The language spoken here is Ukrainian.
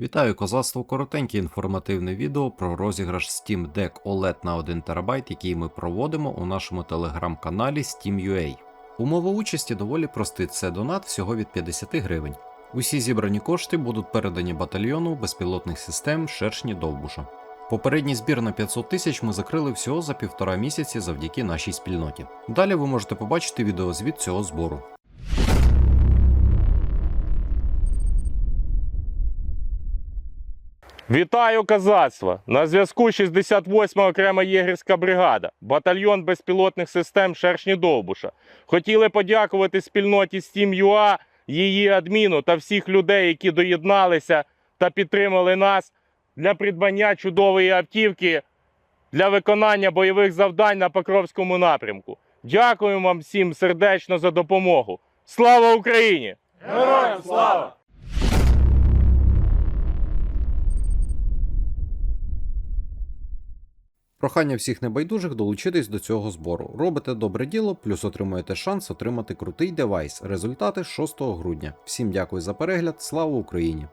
Вітаю козацтво! Коротеньке інформативне відео про розіграш Steam Deck OLED на 1 ТБ, який ми проводимо у нашому телеграм-каналі Steam.ua. Умова участі доволі простий, це донат всього від 50 гривень. Усі зібрані кошти будуть передані батальйону безпілотних систем Шершні Довбуша. Попередній збір на 500 тисяч ми закрили всього за півтора місяці завдяки нашій спільноті. Далі ви можете побачити відеозвіт цього збору. Вітаю козацтво! На зв'язку 68-ма окрема єгерська бригада, батальйон безпілотних систем Шершні Довбуша. Хотіли подякувати спільноті Steam.ua, її адміну та всіх людей, які доєдналися та підтримали нас для придбання чудової автівки для виконання бойових завдань на Покровському напрямку. Дякую вам всім сердечно за допомогу. Слава Україні! Героям слава! Прохання всіх небайдужих долучитись до цього збору. Робите добре діло, плюс отримуєте шанс отримати крутий девайс. Результати 6 грудня. Всім дякую за перегляд. Слава Україні!